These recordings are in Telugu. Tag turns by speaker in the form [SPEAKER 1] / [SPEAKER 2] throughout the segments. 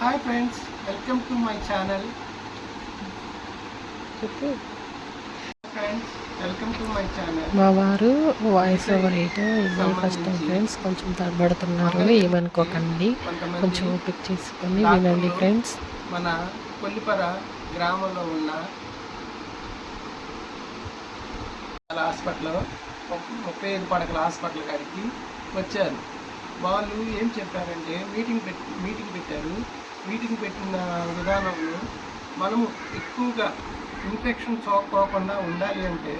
[SPEAKER 1] Hi friends welcome to my channel
[SPEAKER 2] చెప్పు.
[SPEAKER 1] Friends welcome to my channel
[SPEAKER 2] మా వారు వాయిస్ ఓవర్ అయితే ఇదే కష్టం ఫ్రెండ్స్ కొంచెం తడబడుతున్నారు. ఏమనుకోకండి. కొంచెం ఓపిక చేసుకొని వినండి ఫ్రెండ్స్
[SPEAKER 1] మన కొల్లిపర గ్రామంలో ఉన్న హాస్పిటల్ ముప్పై ఐదు పడకల హాస్పిటల్ కాడికి వచ్చారు. వాళ్ళు ఏం చెప్పారంటే మీటింగ్ పెట్టి మీటింగ్ పెట్టారు. మీటింగ్ పెట్టిన విధానంలో మనము ఎక్కువగా ఇన్ఫెక్షన్ సోకపోకుండా ఉండాలి అంటే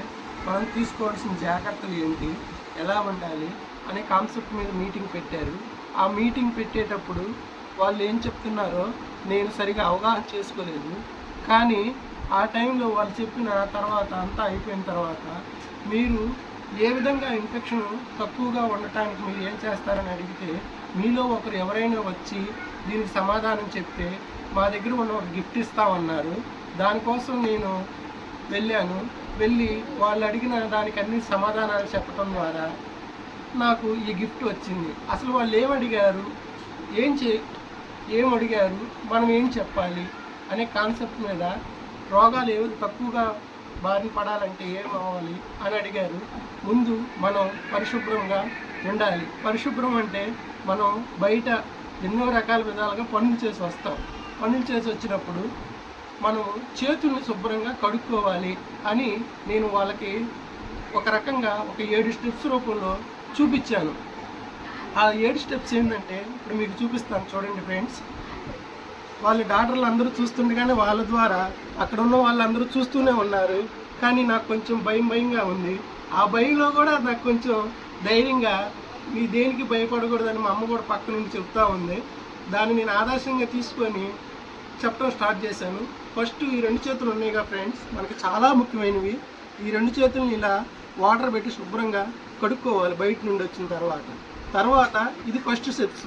[SPEAKER 1] మనం తీసుకోవాల్సిన జాగ్రత్తలు ఏంటి? ఎలా ఉండాలి? అనే కాన్సెప్ట్ మీద మీటింగ్ పెట్టారు. ఆ మీటింగ్ పెట్టేటప్పుడు వాళ్ళు ఏం చెప్తున్నారో నేను సరిగా అవగాహన చేసుకోలేదు. కానీ ఆ టైంలో వాళ్ళు చెప్పిన తర్వాత అంతా అయిపోయిన తర్వాత మీరు ఏ విధంగా ఇన్ఫెక్షన్ తక్కువగా ఉండటానికి మీరు ఏం చేస్తారని అడిగితే మీలో ఒకరు ఎవరైనా వచ్చి దీనికి సమాధానం చెప్తే మా దగ్గర ఉన్న ఒక గిఫ్ట్ ఇస్తామన్నారు. దానికోసం నేను వెళ్ళాను. వెళ్ళి వాళ్ళు అడిగిన దానికి అన్ని సమాధానాలు చెప్పడం ద్వారా నాకు ఈ గిఫ్ట్ వచ్చింది. అసలు వాళ్ళు ఏం అడిగారు? ఏం చే ఏం అడిగారు? మనం ఏం చెప్పాలి? అనే కాన్సెప్ట్ మీద రోగాలు ఏవి తక్కువగా బారిన పడాలంటే ఏం అవ్వాలి అని అడిగారు. ముందు మనం పరిశుభ్రంగా ఉండాలి. పరిశుభ్రం అంటే మనం బయట ఎన్నో రకాల విధాలుగా పనులు చేసి వస్తాం. పనులు చేసి వచ్చినప్పుడు మనం చేతుల్ని శుభ్రంగా కడుక్కోవాలి అని నేను వాళ్ళకి ఒక రకంగా ఒక ఏడు స్టెప్స్ రూపంలో చూపించాను. ఆ ఏడు స్టెప్స్ ఏంటంటే ఇప్పుడు మీకు చూపిస్తాను చూడండి ఫ్రెండ్స్. వాళ్ళ డాక్టర్లు అందరూ చూస్తుండగానే వాళ్ళ ద్వారా అక్కడ ఉన్న వాళ్ళందరూ చూస్తూనే ఉన్నారు. కానీ నాకు కొంచెం భయం భయంగా ఉంది. ఆ భయంలో కూడా నాకు కొంచెం ధైర్యంగా మీ దేనికి భయపడకూడదని మా అమ్మ కూడా పక్క నుంచి చెప్తా ఉంది. దాన్ని నేను ఆదర్శంగా తీసుకొని చెప్పడం స్టార్ట్ చేశాను. ఫస్ట్ ఈ రెండు చేతులు ఉన్నాయిగా ఫ్రెండ్స్. మనకి చాలా ముఖ్యమైనవి. ఈ రెండు చేతులను ఇలా వాటర్ పెట్టి శుభ్రంగా కడుక్కోవాలి బయట నుండి వచ్చిన తర్వాత. తర్వాత ఇది ఫస్ట్ స్టెప్స్.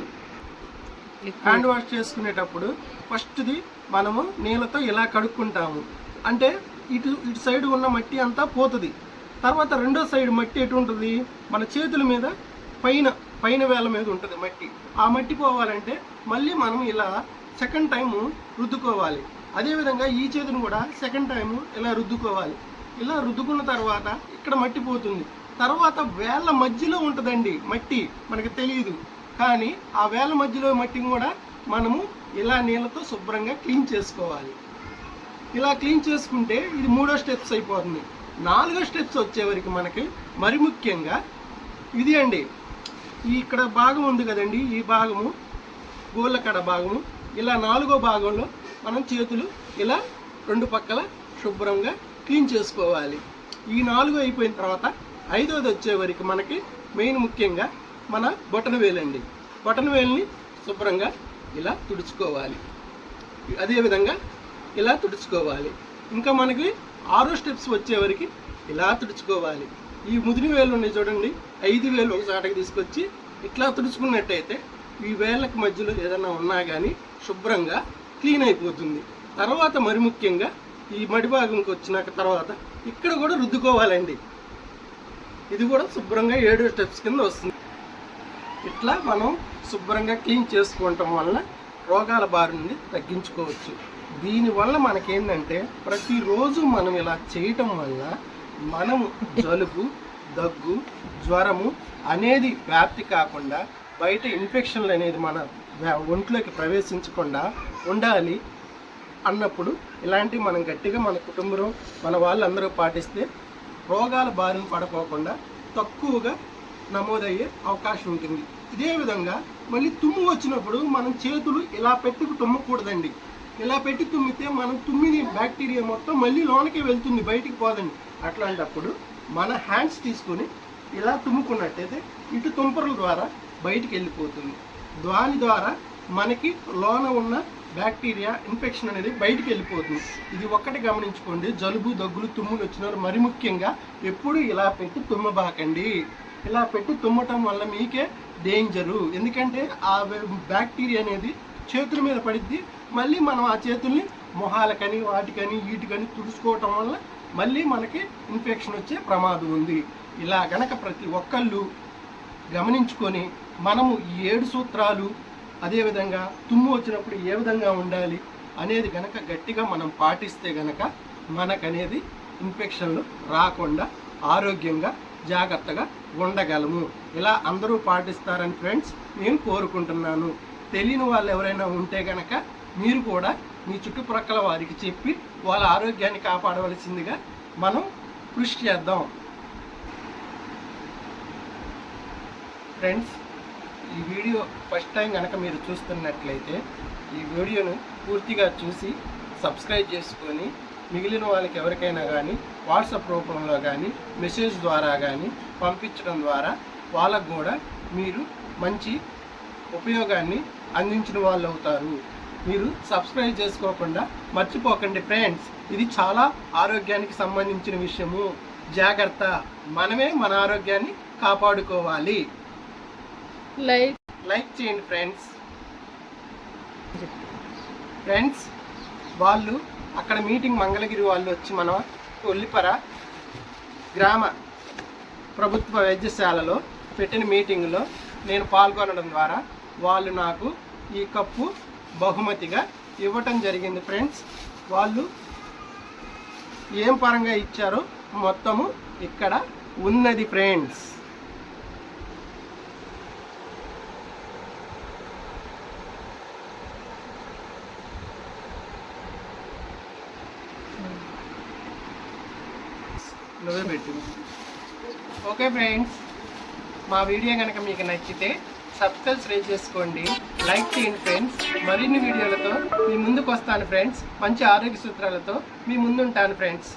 [SPEAKER 1] హ్యాండ్ వాష్ చేసుకునేటప్పుడు ఫస్ట్ది మనము నీళ్ళతో ఇలా కడుక్కుంటాము. అంటే ఇటు ఇటు సైడ్ ఉన్న మట్టి అంతా పోతుంది. తర్వాత రెండో సైడ్ మట్టి ఎటు ఉంటుంది మన చేతుల మీద పైన పైన వేల మీద ఉంటుంది మట్టి. ఆ మట్టి పోవాలంటే మళ్ళీ మనం ఇలా సెకండ్ టైము రుద్దుకోవాలి. అదేవిధంగా ఈ చేతిని కూడా సెకండ్ టైము ఇలా రుద్దుకోవాలి. ఇలా రుద్దుకున్న తర్వాత ఇక్కడ మట్టి పోతుంది. తర్వాత వేళ్ళ మధ్యలో ఉంటుందండి మట్టి. మనకి తెలియదు కానీ ఆ వేల మధ్యలో మట్టిని కూడా మనము ఇలా నీళ్ళతో శుభ్రంగా క్లీన్ చేసుకోవాలి. ఇలా క్లీన్ చేసుకుంటే ఇది మూడో స్టెప్స్ అయిపోతుంది. నాలుగో స్టెప్స్ వచ్చేవరకు మనకి మరి ముఖ్యంగా ఇది అండి. ఇక్కడ భాగం ఉంది కదండి ఈ భాగము గోళ్ళకడ భాగము. ఇలా నాలుగో భాగంలో మనం చేతులు ఇలా రెండు పక్కల శుభ్రంగా క్లీన్ చేసుకోవాలి. ఈ నాలుగు అయిపోయిన తర్వాత ఐదోది వచ్చేవరకు మనకి మెయిన్ ముఖ్యంగా మన బొటన వేలండి. బొటన వేలుని శుభ్రంగా ఇలా తుడుచుకోవాలి. అదేవిధంగా ఇలా తుడుచుకోవాలి. ఇంకా మనకి ఆరో స్టెప్స్ వచ్చేవరకు ఇలా తుడుచుకోవాలి. ఈ ముదిరి వేలు ఉన్నాయి చూడండి. ఐదు వేలు ఒక చాటకి తీసుకొచ్చి ఇట్లా తుడుచుకున్నట్టయితే ఈ వేళ్ళకి మధ్యలో ఏదైనా ఉన్నా కానీ శుభ్రంగా క్లీన్ అయిపోతుంది. తర్వాత మరి ముఖ్యంగా ఈ మడి భాగంకి వచ్చినాక తర్వాత ఇక్కడ కూడా రుద్దుకోవాలండి. ఇది కూడా శుభ్రంగా ఏడు స్టెప్స్ కింద వస్తుంది. ఇట్లా మనం శుభ్రంగా క్లీన్ చేసుకోవటం వల్ల రోగాల బారి నుండి తగ్గించుకోవచ్చు. దీనివల్ల మనకేంటంటే ప్రతిరోజు మనం ఇలా చేయటం వల్ల మనము జలుబు దగ్గు జ్వరము అనేది వ్యాప్తి కాకుండా బయట ఇన్ఫెక్షన్లు అనేది మన ఒంట్లోకి ప్రవేశించకుండా ఉండాలి అన్నప్పుడు ఇలాంటివి మనం గట్టిగా మన కుటుంబం మన వాళ్ళందరూ పాటిస్తే రోగాల బారిన పడపోకుండా తక్కువగా నమోదయ్యే అవకాశం ఉంటుంది. ఇదే విధంగా మళ్ళీ తుమ్ము వచ్చినప్పుడు మనం చేతులు ఇలా పెట్టి తుమ్మకూడదండి. ఇలా పెట్టి తుమ్మితే మనం తుమ్మిని బ్యాక్టీరియా మొత్తం మళ్ళీ లోనకే వెళ్తుంది బయటికి పోదండి. అట్లాంటప్పుడు మన హ్యాండ్స్ తీసుకొని ఇలా తుమ్ముకున్నట్టయితే ఇటు తుంపరుల ద్వారా బయటికి వెళ్ళిపోతుంది. దాని ద్వారా మనకి లోన ఉన్న బ్యాక్టీరియా ఇన్ఫెక్షన్ అనేది బయటికి వెళ్ళిపోతుంది. ఇది ఒక్కటి గమనించుకోండి. జలుబు దగ్గులు తుమ్ములు వచ్చినారు మరి ముఖ్యంగా ఎప్పుడు ఇలా పెట్టి తుమ్మబాకండి. ఇలా పెట్టి తుమ్మటం వల్ల మీకే డేంజరు ఎందుకంటే ఆ బ్యాక్టీరియా అనేది చేతుల మీద పడిద్ది. మళ్ళీ మనం ఆ చేతుల్ని మొహాలకని వాటికని వీటికని తుడుచుకోవటం వల్ల మళ్ళీ మనకి ఇన్ఫెక్షన్ వచ్చే ప్రమాదం ఉంది. ఇలా గనక ప్రతి ఒక్కళ్ళు గమనించుకొని మనము ఈ ఏడు సూత్రాలు అదేవిధంగా తుమ్ము వచ్చినప్పుడు ఏ విధంగా ఉండాలి అనేది గనక గట్టిగా మనం పాటిస్తే గనక మనకనేది ఇన్ఫెక్షన్లు రాకుండా ఆరోగ్యంగా జాగ్రత్తగా ఉండగలము. ఇలా అందరూ పాటిస్తారని ఫ్రెండ్స్ నేను కోరుకుంటున్నాను. తెలియని వాళ్ళు ఎవరైనా ఉంటే కనుక మీరు కూడా మీ చుట్టుప్రక్కల వారికి చెప్పి వాళ్ళ ఆరోగ్యాన్ని కాపాడవలసిందిగా మనం కృషి చేద్దాం. ఫ్రెండ్స్ ఈ వీడియో ఫస్ట్ టైం కనుక మీరు చూస్తున్నట్లయితే ఈ వీడియోను పూర్తిగా చూసి సబ్స్క్రైబ్ చేసుకొని మిగిలిన వాళ్ళకి ఎవరికైనా కానీ వాట్సాప్ రూపంలో కానీ మెసేజ్ ద్వారా కానీ పంపించడం ద్వారా వాళ్ళకు కూడా మీరు మంచి ఉపయోగాన్ని అందించిన వాళ్ళు అవుతారు. మీరు సబ్స్క్రైబ్ చేసుకోకుండా మర్చిపోకండి ఫ్రెండ్స్. ఇది చాలా ఆరోగ్యానికి సంబంధించిన విషయము. జాగ్రత్త. మనమే మన ఆరోగ్యాన్ని కాపాడుకోవాలి.
[SPEAKER 2] లైక్
[SPEAKER 1] లైక్ చేయండి ఫ్రెండ్స్. ఫ్రెండ్స్ వాళ్ళు అక్కడ మీటింగ్ మంగళగిరి వాళ్ళు వచ్చి మన ఒల్లిపర గ్రామ ప్రభుత్వ వైద్యశాలలో పెట్టిన మీటింగ్లో నేను పాల్గొనడం ద్వారా వాళ్ళు నాకు ఈ కప్పు బహుమతిగా ఇవ్వటం జరిగింది ఫ్రెండ్స్ వాళ్ళు ఏం పరంగా ఇచ్చారో మొత్తము ఇక్కడ ఉన్నది ఫ్రెండ్స్ నువ్వే పెట్టు. ఓకే ఫ్రెండ్స్ మా వీడియో కనుక మీకు నచ్చితే సబ్స్క్రైబ్ చేసుకోండి లైక్ చేయండి ఫ్రెండ్స్. మరిన్ని వీడియోలతో మీ ముందుకు వస్తాను ఫ్రెండ్స్. మంచి ఆరోగ్య సూత్రాలతో మీ ముందుంటాను ఫ్రెండ్స్.